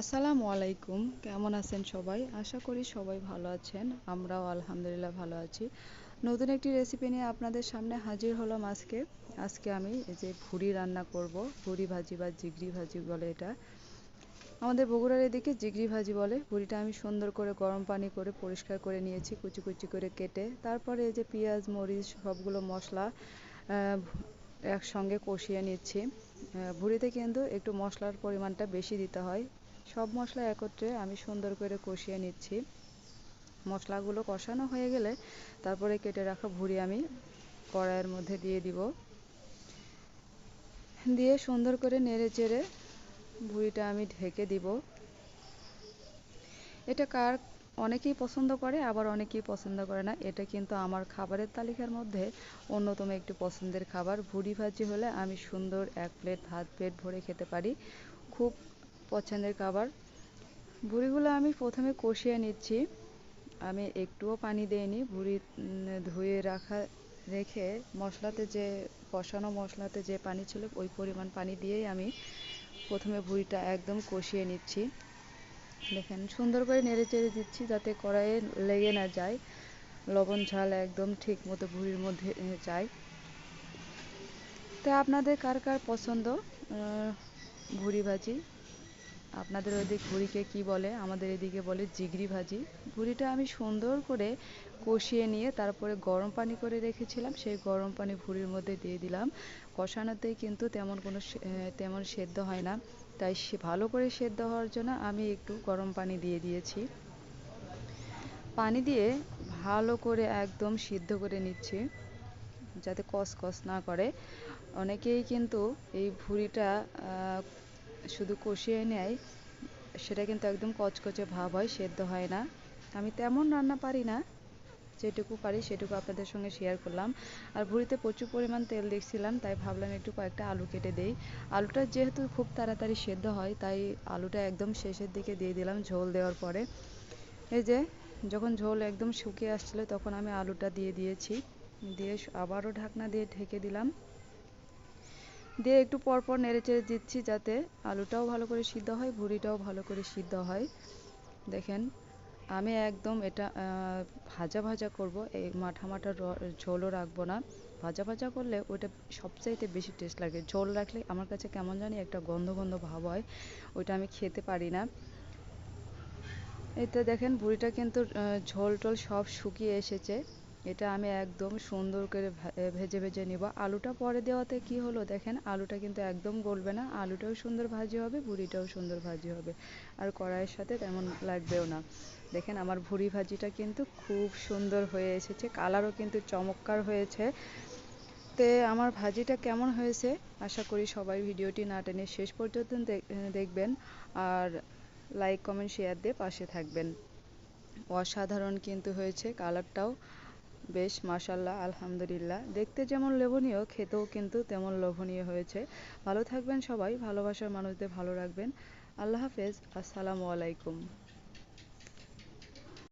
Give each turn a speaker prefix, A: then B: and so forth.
A: আসসালামু আলাইকুম। কেমন আছেন সবাই? আশা করি সবাই ভালো আছেন। আমরাও আলহামদুলিল্লাহ ভালো আছি। নতুন একটি রেসিপি নিয়ে আপনাদের সামনে হাজির হলাম আজকে। আজকে আমি এই যে ভুড়ি রান্না করব। ভুড়ি ভাজি বা জিগরি ভাজি বলে এটা। আমাদের বগুড়ার এদিকে জিগরি ভাজি বলে। ভুড়িটা আমি সুন্দর করে গরম পানি করে পরিষ্কার করে নিয়েছি, কুচি কুচি করে কেটে। তারপরে এই যে পেঁয়াজ, মরিচ, সবগুলো মশলা একসঙ্গে কষিয়ে নিচ্ছি। ভুড়িতে কিন্তু একটু মশলার পরিমাণটা বেশি দিতে হয়। সব মশলা একত্রে আমি সুন্দর করে কষিয়ে নিচ্ছি। মশলাগুলো কষানো হয়ে গেলে তারপরে কেটে রাখা ভুড়ি আমি কড়াইয়ের মধ্যে দিয়ে দিব। দিয়ে সুন্দর করে নেড়ে চেড়ে ভুড়িটা আমি ঢেকে দিব। এটা কার অনেকেই পছন্দ করে, আবার অনেকেই পছন্দ করে না। এটা কিন্তু আমার খাবারের তালিকার মধ্যে অন্যতম একটি পছন্দের খাবার। ভুড়ি ভাজি হলে আমি সুন্দর এক প্লেট ভাত পেট ভরে খেতে পারি। খুব পছন্দের খাবার। ভুড়িগুলো আমি প্রথমে কষিয়ে নিচ্ছি। আমি একটুও পানি দিইনি। ভুড়ি ধুয়ে রাখা, রেখে মশলাতে যে, কষানো মশলাতে যে পানি ছিল, ওই পরিমাণ পানি দিয়েই আমি প্রথমে ভুড়িটা একদম কষিয়ে নিচ্ছি। দেখেন, সুন্দর করে নেড়ে চেড়ে দিচ্ছি যাতে কড়াইয়ে লেগে না যায়। লবণ, ঝাল একদম ঠিক মতো ভুড়ির মধ্যে যায়। তো আপনাদের কার কার পছন্দ? ভুড়ি ভাজি? আপনাদের ওইদিক ভুড়িকে কি বলে? আমাদের এদিকে বলে জিগরি ভাজি। ভুড়িটা আমি সুন্দর করে কষিয়ে নিয়ে তারপরে গরম পানি করে রেখেছিলাম। সেই গরম পানি ভুড়ির মধ্যে দিয়ে দিলাম। কষানোতেই কিন্তু তেমন কোনো তেমন সেদ্ধ হয় না। তাই সে ভালো করে সেদ্ধ হওয়ার জন্য আমি একটু গরম পানি দিয়ে দিয়েছি। পানি দিয়ে ভালো করে একদম সিদ্ধ করে নিচ্ছি, যাতে কস কস না করে। অনেকেই কিন্তু এই ভুড়িটা শুধু কষিয়ে নেয়, সেটা কিন্তু একদম কচকচে ভাব হয়, সেদ্ধ হয় না। আমি তেমন রান্না পারি না, যেটুকু পারি সেটুকু আপনাদের সঙ্গে শেয়ার করলাম। আর ভুড়িতে প্রচুর পরিমাণ তেল দেখছিলাম, তাই ভাবলাম একটু কয়েকটা আলু কেটে দেই। আলুটা যেহেতু খুব তাড়াতাড়ি সেদ্ধ হয়, তাই আলুটা একদম শেষের দিকে দিয়ে দিলাম ঝোল দেওয়ার পরে। এই যে, যখন ঝোল একদম শুকিয়ে আসছিল, তখন আমি আলুটা দিয়ে দিয়েছি। দিয়ে আবারও ঢাকনা দিয়ে ঢেকে দিলাম। দিয়ে একটু পরপর নেড়ে চেড়ে দিচ্ছি যাতে আলুটাও ভালো করে সিদ্ধ হয়, ভুড়িটাও ভালো করে সিদ্ধ হয়। দেখেন, আমি একদম এটা ভাজা ভাজা করব, এই মাঠা মাঠা ঝোলও রাখব না। ভাজা ভাজা করলে ওইটা সবচাইতে বেশি টেস্ট লাগে। ঝোল রাখলে আমার কাছে কেমন জানি একটা গন্ধ গন্ধ ভাব হয়, ওইটা আমি খেতে পারি না। এতে দেখেন বুড়িটা কিন্তু ঝোল টোল সব শুকিয়ে এসেছে। এটা আমি একদম সুন্দর করে ভেজে ভেজে নিব। আলুটা পরে দেওয়াতে কি হলো দেখেন? আলুটা কিন্তু একদম গলবে না। আলুটাও সুন্দর ভাজি হবে, ভুড়িটাও সুন্দর ভাজি হবে। আর কড়াইয়ের সাথে তেমন লাগবেও না। দেখেন আমার ভুড়ি ভাজিটা কিন্তু খুব সুন্দর হয়ে এসেছে, কালারও কিন্তু চমৎকার হয়েছে। তে, আমার ভাজিটা কেমন হয়েছে? আশা করি সবাই ভিডিওটি না টেনে শেষ পর্যন্ত দেখবেন। আর লাইক, কমেন্ট, শেয়ার দিয়ে পাশে থাকবেন। অসাধারণ কিন্তু হয়েছে কালারটাও। বেশ মাশাল্লাহ আলহামদুলিল্লাহ। দেখতে যেমন লোভনীয়, খেতেও কিন্তু তেমন লোভনীয় হয়েছে। ভালো থাকবেন সবাই, ভালোবাসার মানুষদের ভালো রাখবেন। আল্লাহ হাফেজ, আসসালামু আলাইকুম।